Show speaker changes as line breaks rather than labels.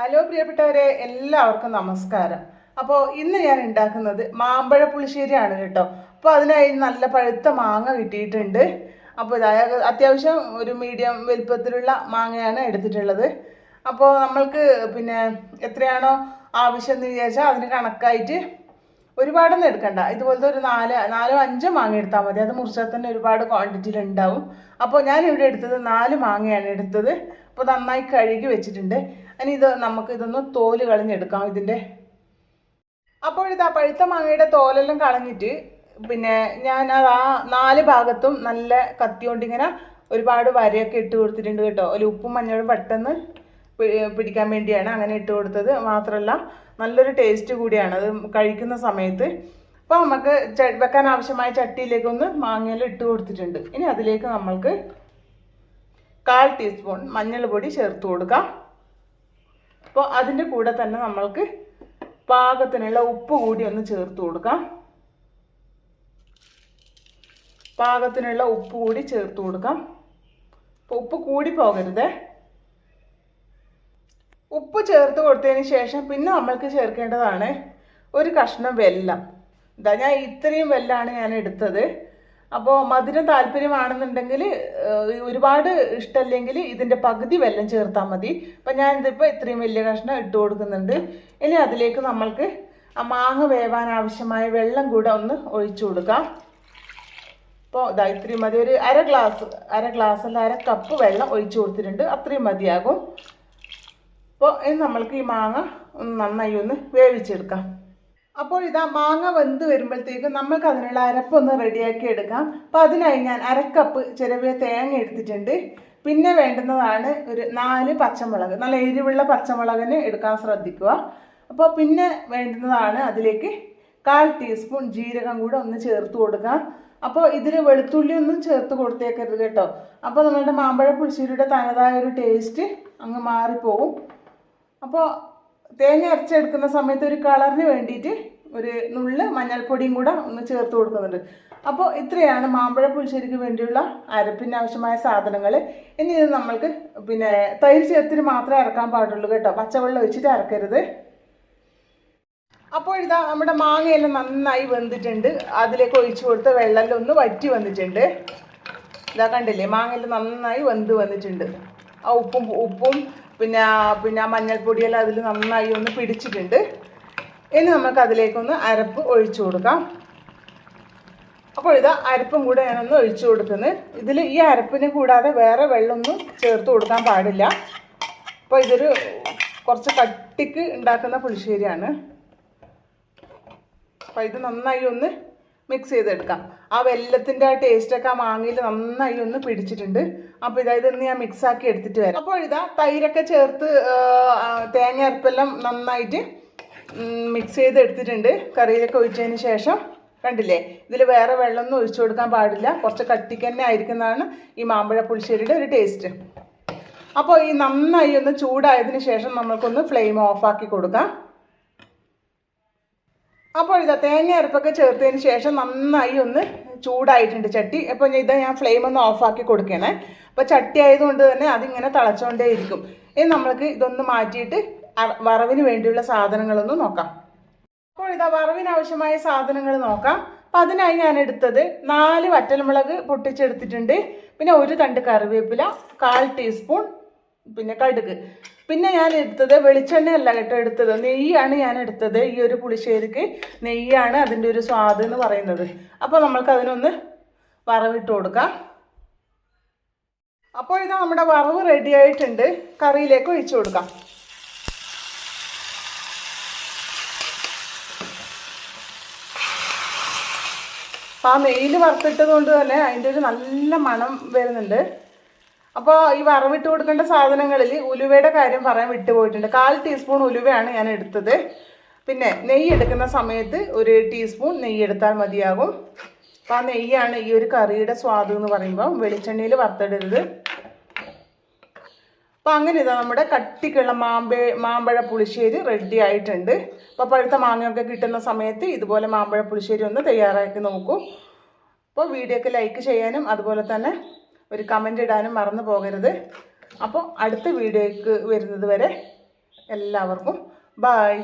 Hello പ്രിയപ്പെട്ടവരെ എല്ലാവർക്കും നമസ്കാരം. അപ്പോൾ ഇന്ന് ഞാൻ ഉണ്ടാക്കുന്നത് മാമ്പഴ പുളിശ്ശേരിയാണ് കേട്ടോ. അപ്പോൾ അതിനായി നല്ല പഴുത്ത മാങ്ങ കിട്ടിയിട്ടുണ്ട്. അപ്പോൾ ഇതായത് അത്യാവശ്യം ഒരു മീഡിയം വലുപ്പത്തിലുള്ള മാങ്ങയാണ് എടുത്തിട്ടുള്ളത്. അപ്പോൾ നമ്മൾക്ക് പിന്നെ എത്രയാണോ ആവശ്യം എന്ന് വിചാരിച്ചാൽ അതിന് കണക്കായിട്ട് ഒരുപാടൊന്നും എടുക്കണ്ട. ഇതുപോലത്തെ ഒരു നാല് നാലോ അഞ്ചോ മാങ്ങ എടുത്താൽ മതി. അത് മുറിച്ചാൽ തന്നെ ഒരുപാട് ക്വാണ്ടിറ്റിയിൽ ഉണ്ടാവും. അപ്പോൾ ഞാൻ ഇവിടെ എടുത്തത് നാല് മാങ്ങയാണ് എടുത്തത്. അപ്പോൾ നന്നായി കഴുകി വെച്ചിട്ടുണ്ട്. ഇനി ഇത് നമുക്ക് ഇതൊന്ന് തോൽ കളഞ്ഞെടുക്കാം ഇതിന്റെ അപ്പോൾ ഇത് ആ പഴുത്ത മാങ്ങയുടെ തോലെല്ലാം കളഞ്ഞിട്ട് പിന്നെ ഞാൻ ആ നാല് ഭാഗത്തും നല്ല കത്തി കൊണ്ട് ഇങ്ങനെ ഒരുപാട് വരയൊക്കെ ഇട്ട് കൊടുത്തിട്ടുണ്ട് കേട്ടോ. ഒരു ഉപ്പും മഞ്ഞളും പെട്ടെന്ന് പിടിക്കാൻ വേണ്ടിയാണ് അങ്ങനെ ഇട്ട് കൊടുത്തത്. മാത്രമല്ല നല്ലൊരു ടേസ്റ്റ് കൂടിയാണ്. അത് കഴിക്കുന്ന സമയത്ത്. അപ്പോൾ നമുക്ക് വെക്കാൻ ആവശ്യമായ ചട്ടിയിലേക്കൊന്ന് മാങ്ങയെല്ലാം ഇട്ട് കൊടുത്തിട്ടുണ്ട്. ഇനി അതിലേക്ക് നമ്മൾക്ക് കാൽ ടീസ്പൂൺ മഞ്ഞൾ പൊടി ചേർത്ത് കൊടുക്കാം. അപ്പോൾ അതിന്റെ കൂടെ തന്നെ നമ്മൾക്ക് പാകത്തിനുള്ള ഉപ്പ് കൂടി ഒന്ന് ചേർത്ത് കൊടുക്കാം. പാകത്തിനുള്ള ഉപ്പ് കൂടി ചേർത്ത് കൊടുക്കാം. അപ്പോൾ ഉപ്പ് കൂടി പോകരുതേ. ഉപ്പ് ചേർത്ത് കൊടുത്തതിന് ശേഷം പിന്നെ നമ്മൾക്ക് ചേർക്കേണ്ടതാണ് ഒരു കഷ്ണം വെല്ലം. ഇതാ ഞാൻ ഇത്രയും വെല്ലാണ് ഞാൻ എടുത്തത്. അപ്പോൾ മധുരം താല്പര്യമാണെന്നുണ്ടെങ്കിൽ ഒരുപാട് ഇഷ്ടമല്ലെങ്കിൽ ഇതിന്റെ പകുതി വെല്ലം ചേർത്താൽ മതി. അപ്പം ഞാൻ ഇതിപ്പോൾ ഇത്രയും വലിയ കഷ്ണം ഇട്ട് കൊടുക്കുന്നുണ്ട്. ഇനി അതിലേക്ക് നമ്മൾക്ക് ആ മാങ്ങ വേവാൻ ആവശ്യമായ വെള്ളം കൂടെ ഒന്ന് ഒഴിച്ചു കൊടുക്കാം. അപ്പോൾ ഇതാ ഇത്രയും മതി. ഒരു അര ഗ്ലാസ് അര ഗ്ലാസ് അല്ല അര കപ്പ് വെള്ളം ഒഴിച്ചു കൊടുത്തിട്ടുണ്ട്. അത്രയും മതിയാകും. അപ്പോൾ ഇനി നമ്മൾക്ക് ഈ മാങ്ങ ഒന്ന് നന്നായി ഒന്ന് വേവിച്ചെടുക്കാം. അപ്പോൾ ഇതാ മാങ്ങ വെന്ത് വരുമ്പോഴത്തേക്ക് നമുക്ക് അതിനുള്ള അരപ്പൊന്ന് റെഡിയാക്കി എടുക്കാം. അപ്പോൾ അതിനായി ഞാൻ അരക്കപ്പ് ചെറിയ തേങ്ങ എടുത്തിട്ടുണ്ട്. പിന്നെ വേണ്ടുന്നതാണ് ഒരു നാല് പച്ചമുളക്. നല്ല എരിവുള്ള പച്ചമുളകിന് എടുക്കാൻ ശ്രദ്ധിക്കുക. അപ്പോൾ പിന്നെ വേണ്ടുന്നതാണ് അതിലേക്ക് കാൽ ടീസ്പൂൺ ജീരകം കൂടെ ഒന്ന് ചേർത്ത് കൊടുക്കാം. അപ്പോൾ ഇതിൽ വെളുത്തുള്ളി ഒന്നും ചേർത്ത് കൊടുത്തേക്കരുത് കേട്ടോ. അപ്പോൾ നമ്മളുടെ മാമ്പഴ പുളിശ്ശേരിയുടെ തനതായ ഒരു ടേസ്റ്റ് അങ്ങ് മാറിപ്പോകും അപ്പോൾ തേങ്ങ അരച്ചെടുക്കുന്ന സമയത്ത് ഒരു കളറിന് വേണ്ടിയിട്ട് ഒരു നുള്ള് മഞ്ഞൾപ്പൊടിയും കൂടെ ഒന്ന് ചേർത്ത് കൊടുക്കുന്നുണ്ട്. അപ്പോൾ ഇത്രയാണ് മാമ്പഴ പുളിശ്ശേരിക്ക് വേണ്ടിയുള്ള അരപ്പിന് ആവശ്യമായ സാധനങ്ങൾ ഇനി ഇത് നമ്മൾക്ക് പിന്നെ തൈര് ചേർത്തിന് മാത്രമേ അരക്കാൻ പാടുള്ളൂ കേട്ടോ. പച്ചവെള്ളം ഒഴിച്ചിട്ട് അരക്കരുത്. അപ്പോൾ ഇതാ നമ്മുടെ മാങ്ങയെല്ലാം നന്നായി വെന്തിട്ടുണ്ട്. അതിലേക്ക് ഒഴിച്ചു കൊടുത്ത വെള്ളമെല്ലാം ഒന്ന് വറ്റി വന്നിട്ടുണ്ട്. ഇതാ കണ്ടില്ലേ? മാങ്ങയെല്ലാം നന്നായി വെന്ത് വന്നിട്ടുണ്ട്. ആ ഉപ്പും ഉപ്പും പിന്നെ പിന്നെ മഞ്ഞൾപ്പൊടിയെല്ലാം അതിൽ നന്നായി ഒന്ന് പിടിച്ചിട്ടുണ്ട്. ഇനി നമുക്ക് അതിലേക്കൊന്ന് അരപ്പ് ഒഴിച്ചു കൊടുക്കാം. അപ്പോൾ ഇതാ അരപ്പും കൂടെ ഞാനൊന്ന് ഒഴിച്ചു കൊടുക്കുന്നത് ഇതിൽ ഈ അരപ്പിന് കൂടാതെ വേറെ വെള്ളമൊന്നും ചേർത്ത് കൊടുക്കാൻ പാടില്ല. അപ്പോൾ ഇതൊരു കുറച്ച് കട്ടിക്ക് ഉണ്ടാക്കുന്ന പുളിശ്ശേരിയാണ്. അപ്പോൾ ഇത് നന്നായി ഒന്ന് മിക്സ് ചെയ്തെടുക്കാം. ആ വെല്ലത്തിന്റെ ആ ടേസ്റ്റൊക്കെ ആ മാങ്ങയിൽ നന്നായി ഒന്ന് പിടിച്ചിട്ടുണ്ട്. അപ്പോൾ ഇതായത് ഇന്ന് ഞാൻ മിക്സ് ആക്കി എടുത്തിട്ട് വരാം. അപ്പോൾ ഇതാ തൈരൊക്കെ ചേർത്ത് തേങ്ങ അരപ്പെല്ലാം നന്നായിട്ട് മിക്സ് ചെയ്ത് എടുത്തിട്ടുണ്ട് കറിയിലൊക്കെ ഒഴിച്ചതിന് ശേഷം കണ്ടില്ലേ? ഇതിൽ വേറെ വെള്ളമൊന്നും ഒഴിച്ചു കൊടുക്കാൻ പാടില്ല. കുറച്ച് കട്ടിക്ക് തന്നെ ആയിരിക്കുന്നതാണ് ഈ മാമ്പഴ പുളിശ്ശേരിയുടെ ഒരു ടേസ്റ്റ് അപ്പോൾ ഈ നന്നായി ഒന്ന് ചൂടായതിന് ശേഷം നമ്മൾക്കൊന്ന് ഫ്ലെയിം ഓഫാക്കി കൊടുക്കാം. അപ്പോൾ ഇതാ തേങ്ങ അരപ്പൊക്കെ ചേർത്തതിന് ശേഷം നന്നായി ഒന്ന് ചൂടായിട്ടുണ്ട് ചട്ടി. അപ്പോൾ ഇതാ ഞാൻ ഫ്ലെയിം ഒന്ന് ഓഫാക്കി കൊടുക്കണേ. അപ്പോൾ ചട്ടി ആയതുകൊണ്ട് തന്നെ അതിങ്ങനെ തിളച്ചുകൊണ്ടേ ഇരിക്കും. ഇനി നമ്മൾക്ക് ഇതൊന്ന് മാറ്റിയിട്ട് വറവിന് വേണ്ടിയുള്ള സാധനങ്ങളൊന്ന് നോക്കാം. അപ്പോൾ ഇതാ വറവിന് ആവശ്യമായ സാധനങ്ങൾ നോക്കാം. അപ്പം അതിനായി ഞാൻ എടുത്തത് നാല് വറ്റൽമുളക് പൊട്ടിച്ചെടുത്തിട്ടുണ്ട്. പിന്നെ ഒരു തണ്ട് കറിവേപ്പില കാൽ ടീസ്പൂൺ പിന്നെ കടുക്. പിന്നെ ഞാൻ എടുത്തത് വെളിച്ചെണ്ണയല്ല കേട്ടോ എടുത്തത്. നെയ്യാണ് ഞാൻ എടുത്തത്. ഈ ഒരു പുളിശ്ശേരിക്ക് നെയ്യാണ് അതിന്റെ ഒരു സ്വാദ് എന്ന് പറയുന്നത്. അപ്പോൾ നമ്മൾക്ക് അതിനൊന്ന് വറവിട്ട് കൊടുക്കാം. അപ്പോൾ ഇത് നമ്മുടെ വറവ് റെഡി ആയിട്ടുണ്ട്. കറിയിലേക്ക് ഒഴിച്ചു കൊടുക്കാം. ആ നെയ്യിൽ വറുത്തിട്ടത് കൊണ്ട് തന്നെ അതിന്റെ ഒരു നല്ല മണം വരുന്നുണ്ട്. അപ്പോൾ ഈ വറവിട്ട് കൊടുക്കേണ്ട സാധനങ്ങളിൽ ഉലുവയുടെ കാര്യം പറയാൻ വിട്ടുപോയിട്ടുണ്ട്. കാൽ ടീസ്പൂൺ ഉലുവയാണ് ഞാൻ എടുത്തത്. പിന്നെ നെയ്യ് എടുക്കുന്ന സമയത്ത് ഒരു ടീസ്പൂൺ നെയ്യ് എടുത്താൽ മതിയാകും. അപ്പോൾ ആ നെയ്യാണ് ഈ ഒരു കറിയുടെ സ്വാദ് എന്ന് പറയുമ്പോൾ വെളിച്ചെണ്ണയിൽ വറുത്തിടരുത് അപ്പോൾ അങ്ങനെ ഇതാ നമ്മുടെ കട്ടിക്കുള്ള മാമ്പഴ മാമ്പഴ പുളിശ്ശേരി റെഡി ആയിട്ടുണ്ട്. അപ്പോൾ പഴുത്ത മാങ്ങയൊക്കെ കിട്ടുന്ന സമയത്ത് ഇതുപോലെ മാമ്പഴ പുളിശ്ശേരി ഒന്ന് തയ്യാറാക്കി നോക്കൂ. അപ്പോൾ വീഡിയോക്ക് ലൈക്ക് ചെയ്യാനും അതുപോലെ തന്നെ ഒരു കമന്റ് ഇടാനും മറന്നു പോകരുത്. അപ്പോൾ അടുത്ത വീഡിയോയ്ക്ക് വരുന്നത് വരെ എല്ലാവർക്കും ബായ്